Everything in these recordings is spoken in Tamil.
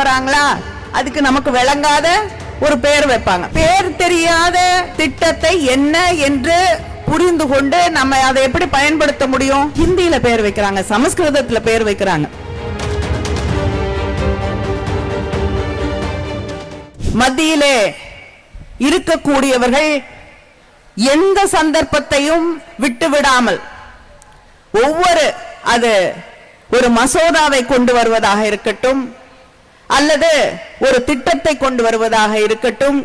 வராங்களா? அதுக்கு நமக்கு விளங்காத ஒரு பெயர் வைப்பாங்க. பேர் தெரியாத திட்டத்தை என்ன என்று புரிந்து கொண்டு நம்ம அதை எப்படி பயன்படுத்த முடியும்? ஹிந்தியில பேர் வைக்கிறாங்க சமஸ்கிருதத்துல பேர் வைக்கிறாங்க. மத்தியிலே இருக்கக்கூடியவர்கள் எந்த சந்தர்ப்பத்தையும் விட்டு விடாமல் ஒவ்வொரு அது ஒரு மசோதாவை கொண்டு வருவதாக இருக்கட்டும் அல்லது ஒரு திட்டத்தை கொண்டு வருவதாக இருக்கட்டும்.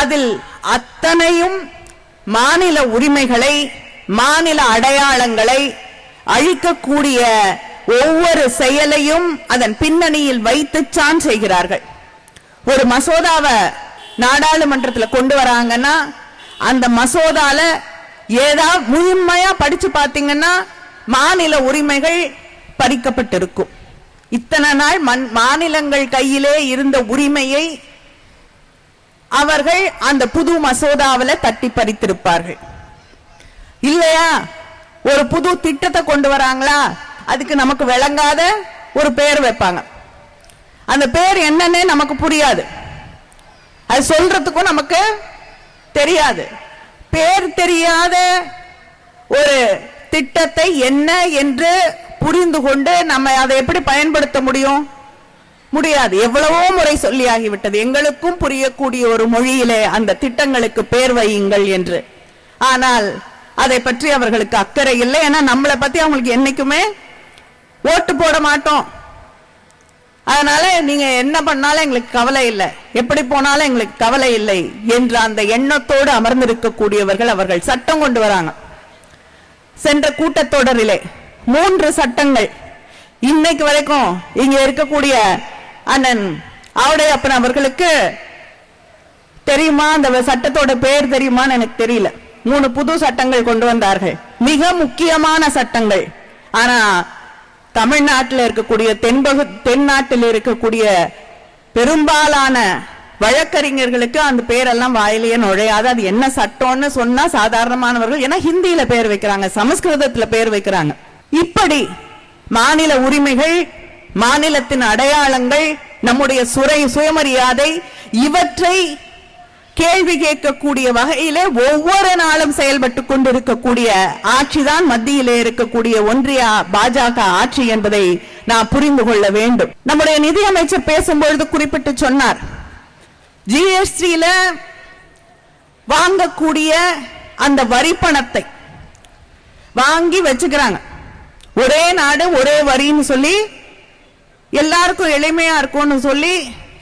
அதில் அத்தனையும் மாநில உரிமைகளை மாநில அடையாளங்களை அழிக்கக்கூடிய ஒவ்வொரு செயலையும் அதன் பின்னணியில் வைத்துச்சான் செய்கிறார்கள். ஒரு மசோதாவை நாடாளுமன்றத்தில் கொண்டு வராங்கன்னா அந்த மசோதால ஏதாவது முழுமையா படிச்சு பார்த்தீங்கன்னா மாநில உரிமைகள் பறிக்கப்பட்டிருக்கும். இத்தனை நாள் மண் மாநிலங்கள் கையிலே இருந்த உரிமையை அவர்கள் அந்த புது மசோதாவில் தட்டி பறித்திருப்பார்கள். இல்லையா? ஒரு புது திட்டத்தை கொண்டு வராங்களா? அதுக்கு நமக்கு விளங்காத ஒரு பெயர் வைப்பாங்க. அந்த பேர் என்னன்னே நமக்கு புரியாது. அது சொல்றதுக்கும் நமக்கு தெரியாது. பேர் தெரியாத ஒரு திட்டத்தை என்ன என்று புரிந்து கொண்டு நம்ம அதை எப்படி பயன்படுத்த முடியும்? முடியாது. எவ்வளவோ முறை சொல்லியாகிவிட்டது. எங்களுக்கும் புரியக்கூடிய ஒரு மொழியிலே அந்த திட்டங்களுக்கு பேர் வையுங்கள் என்று. ஆனால் அதை பற்றி அவர்களுக்கு அக்கறை இல்லை. ஏன்னா நம்மளை பத்தி அவங்களுக்கு என்னைக்குமே ஓட்டு போட மாட்டோம். அதனால நீங்க என்ன பண்ணாலும் எங்களுக்கு கவலை இல்லை. எப்படி போனாலும் எங்களுக்கு கவலை இல்லை என்ற அந்த எண்ணத்தோடு அமர்ந்திருக்கக்கூடியவர்கள் அவர்கள் சட்டம் கொண்டு வராங்க. சென்ற கூட்டத்தொடரிலே மூன்று சட்டங்கள். இன்னைக்கு வரைக்கும் இங்க இருக்கக்கூடிய அண்ணன் ஆவுடையப்பன் அவர்களுக்கு தெரியுமா? அந்த சட்டத்தோட பேர் தெரியுமான்னு எனக்கு தெரியல. மூணு புது சட்டங்கள் கொண்டு வந்தார்கள். மிக முக்கியமான சட்டங்கள். ஆனா தமிழ்நாட்டில் இருக்கக்கூடிய தென்பகு தென்னாட்டில் இருக்கக்கூடிய பெரும்பாலான வழக்கறிஞர்களுக்கு அந்த பேரெல்லாம் வாயிலேயே நுழையாது. அது என்ன சட்டம்னு சொன்னா சாதாரணமானவர்கள் ஏன்னா ஹிந்தியில பேர் வைக்கிறாங்க சமஸ்கிருதத்துல பேர் வைக்கிறாங்க. இப்படி மாநில உரிமைகள் மாநிலத்தின் அடையாளங்கள் நம்முடைய சுரை சுயமரியாதை இவற்றை கேள்வி கேட்கக்கூடிய வகையிலே ஒவ்வொரு நாளும் செயல்பட்டு கொண்டிருக்கக்கூடிய ஆட்சிதான் மத்தியிலே இருக்கக்கூடிய ஒன்றிய பாஜக ஆட்சி என்பதை நாம் புரிந்து கொள்ள வேண்டும். நம்முடைய நிதியமைச்சர் பேசும்பொழுது குறிப்பிட்டு சொன்னார் ஜிஎஸ்டியில வாங்கக்கூடிய அந்த வரி பணத்தை வாங்கி வச்சுக்கிறாங்க. ஒரே நாடு ஒரே வரின்னு சொல்லி எல்லாருக்கும் எளிமையா இருக்கும்னு சொல்லி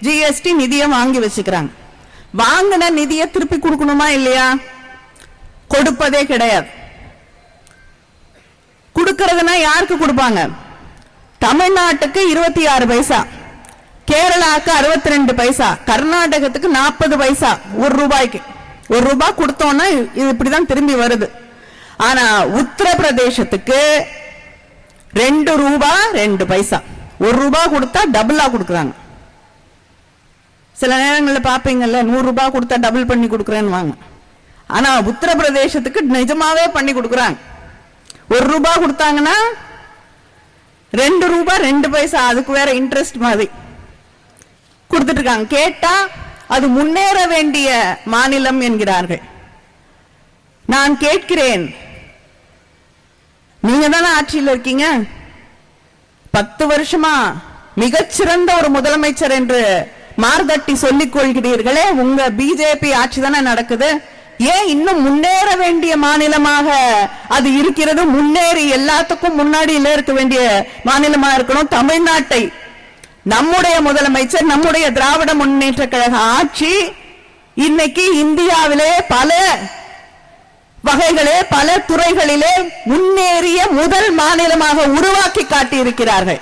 ஜிஎஸ்டி நிதியை வாங்கி வச்சுக்கிறாங்க. வாங்கின நிதியை திருப்பி கொடுக்கணுமா இல்லையா? கொடுப்பதே கிடையாது. கொடுக்கறதுனா யாருக்கு கொடுப்பாங்க? தமிழ்நாட்டுக்கு இருபத்தி ஆறு பைசா கேரளாக்கு அறுபத்தி ரெண்டு பைசா கர்நாடகத்துக்கு நாற்பது பைசா ஒரு ரூபாய்க்கு. ஒரு ரூபாய் கொடுத்தோம்னா இது இப்படிதான் திரும்பி வருது. ஆனா உத்தரப்பிரதேசத்துக்கு ரெண்டு ரூபா ரெண்டு பைசா. ஒரு ரூபா கொடுத்தா டபுளா கொடுக்குறாங்க. சில நேரங்களில் பார்ப்பீங்கல்ல நூறு ரூபா கொடுத்தா டபுள் பண்ணி கொடுக்குறேன்னு வாங்க. ஆனா உத்தரப்பிரதேசத்துக்கு நிஜமாவே பண்ணி கொடுக்குறாங்க. ஒரு ரூபாய் கொடுத்தாங்கன்னா ரெண்டு ரூபா ரெண்டு பைசா அதுக்கு வேற இன்ட்ரெஸ்ட் மாதிரி கொடுத்துட்டு இருக்காங்க கேட்டா அது முன்னேற வேண்டிய மாநிலம் என்கிறார்கள். நான் கேட்கிறேன் நீங்க தானே ஆட்சியில் இருக்கீங்க? பத்து வருஷமா மிகச்சிறந்த ஒரு முதலமைச்சர் என்று மார்தட்டி சொல்லிக் கொள்கிறீர்களே உங்க பிஜேபி ஆட்சி தானே நடக்குது? ஏன் இன்னும் முன்னேற வேண்டிய மாநிலமாக அது இருக்கிறது? முன்னேறி எல்லாத்துக்கும் முன்னாடியில இருக்க வேண்டிய மாநிலமா இருக்கணும்? தமிழ்நாட்டை. நம்முடைய முதலமைச்சர் நம்முடைய திராவிட முன்னேற்ற கழக ஆட்சி இன்னைக்கு இந்தியாவிலே பல வகைகளே பல துறைகளிலே முன்னேறிய முதல் மாநிலமாக உருவாக்கி காட்டியிருக்கிறார்கள்.